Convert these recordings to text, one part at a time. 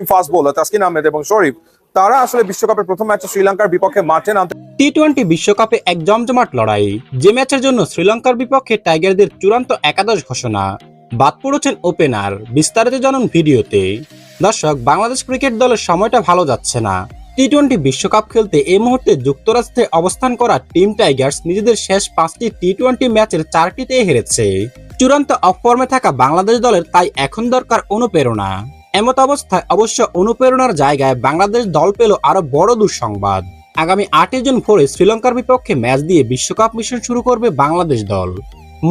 Fast bowler Taskin Ahmed এবং শরীফ, তারা আসলে বিশ্বকাপের প্রথম ম্যাচে শ্রীলঙ্কার বিপক্ষে মাঠে নামতে টি টোয়েন্টি বিশ্বকাপে এক জমজমাট লড়াই, যে ম্যাচের জন্য শ্রীলঙ্কার বিপক্ষে টাইগারদের চূড়ান্ত একাদশ ঘোষণা। বাদ পড়েছেন ওপেনার বিস্তারিত জানুন ভিডিওতে। দর্শক, বাংলাদেশ ক্রিকেট দলের সময়টা ভালো যাচ্ছে না। টি টোয়েন্টি বিশ্বকাপ খেলতে এই মুহূর্তে যুক্তরাষ্ট্রে অবস্থান করা টিম টাইগার্স নিজেদের শেষ পাঁচটি টি টোয়েন্টি ম্যাচের চারটিতে হেরেছে। চূড়ান্ত অফ ফর্মে থাকা বাংলাদেশ দলের তাই এখন দরকার অনুপ্রেরণা। এমত অবস্থায় অবশ্য অনুপ্রেরণার জায়গায় বাংলাদেশ দল পেল আরও বড় দুঃসংবাদ। আগামী আটই জুন ভোরে শ্রীলঙ্কার বিপক্ষে ম্যাচ দিয়ে বিশ্বকাপ মিশন শুরু করবে বাংলাদেশ দল।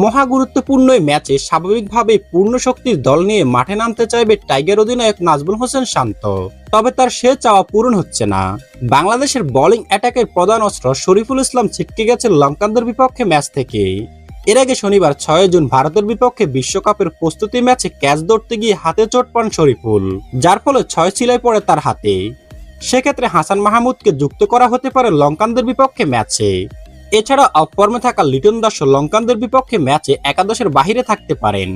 মহা গুরুত্বপূর্ণ এই ম্যাচে স্বাভাবিকভাবেই পূর্ণ শক্তির দল নিয়ে মাঠে নামতে চাইবে টাইগার অধিনায়ক নাজবুল হোসেন শান্ত। তবে তার সে চাওয়া পূরণ হচ্ছে না। বাংলাদেশের বোলিং অ্যাটাকের প্রধান অস্ত্র শরীফুল ইসলাম ছিটকে গেছে লঙ্কানদের বিপক্ষে ম্যাচ থেকে এর আগে শনিবার ছয় জুন ভারতের বিপক্ষে বিশ্বকাপের প্রস্তুতি ম্যাচে ক্যাচ ধরতে গিয়ে হাতে চোট পান শরীফুল, যার ফলে ছয় ছিলাই পড়ে তার হাতে। সেক্ষেত্রে হাসান মাহমুদকে যুক্ত করা হতে পারে লঙ্কানদের বিপক্ষে ম্যাচে। এছাড়া অফ ফর্মে থাকা লিটন দাস লঙ্কানদের বিপক্ষে ম্যাচে একাদশের বাহিরে থাকতে পারেন।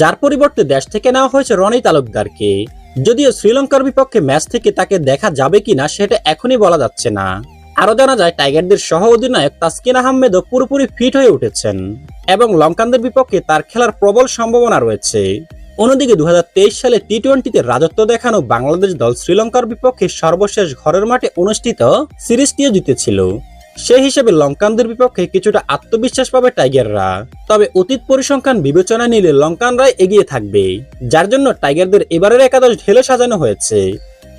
যার পরিবর্তে দেশ থেকে নেওয়া হয়েছে রনি তালুকদারকে। যদিও শ্রীলঙ্কার বিপক্ষে ম্যাচ থেকে তাকে দেখা যাবে কিনা সেটা এখনই বলা যাচ্ছে না। আরও জানা যায়, টাইগারদের সহ অধিনায়ক তাসকিন আহমেদও পুরোপুরি ফিট হয়ে উঠেছেন এবং লঙ্কানদের বিপক্ষে তার খেলার প্রবল সম্ভাবনা রয়েছে। অন্যদিকে দুহাজার তেইশ সালে টি টোয়েন্টিতে রাজত্ব দেখানো বাংলাদেশ দল শ্রীলঙ্কার বিপক্ষে সর্বশেষ ঘরের মাঠে অনুষ্ঠিত সিরিজটিও জিতেছিল। সেই হিসেবে লঙ্কানদের বিপক্ষে কিছুটা আত্মবিশ্বাস পাবে টাইগাররা। তবে অতীত পরিসংখ্যান বিবেচনায় নিলে লঙ্কানরাই এগিয়ে থাকবে, যার জন্য টাইগারদের এবারের একাদশ ঢেলে সাজানো হয়েছে।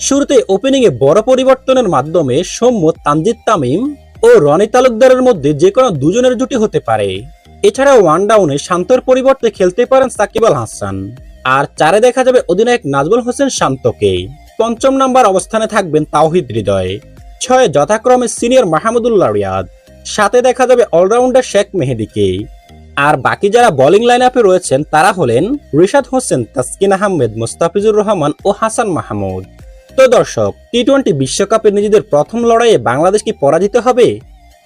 শুরুতে ওপেনিং এ বড় পরিবর্তনের মাধ্যমে সৌম্য, তানজিদ তামিম ও রনি তালুকদারের মধ্যে যে কোনো দুজনের জুটি হতে পারে। এছাড়া ওয়ান ডাউনে শান্তর পরিবর্তে খেলতে পারেন সাকিব আল হাসান। আর চারে দেখা যাবে অধিনায়ক নাজমুল হোসেন শান্তকে। পঞ্চম নাম্বার অবস্থানে থাকবেন তাওহিদ হৃদয়। ছয়ে যথাক্রমে সিনিয়র মাহমুদুল্লাহ রিয়াদ। সাথে দেখা যাবে অলরাউন্ডার শেখ মেহেদিকে। আর বাকি যারা বোলিং লাইন আপে রয়েছেন তারা হলেন রিশাদ হোসেন, তাসকিন আহমেদ, মোস্তাফিজুর রহমান ও হাসান মাহমুদ। তো দর্শক টি টোয়েন্টি বিশ্বকাপে নিজেদের প্রথম লড়াইয়ে বাংলাদেশ কি পরাজিত হবে?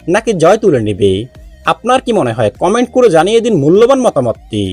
নাকি জয় তুলে নেবে? আপনার কি মনে হয়? কমেন্ট করে জানিয়ে দিন মূল্যবান মতামতটি।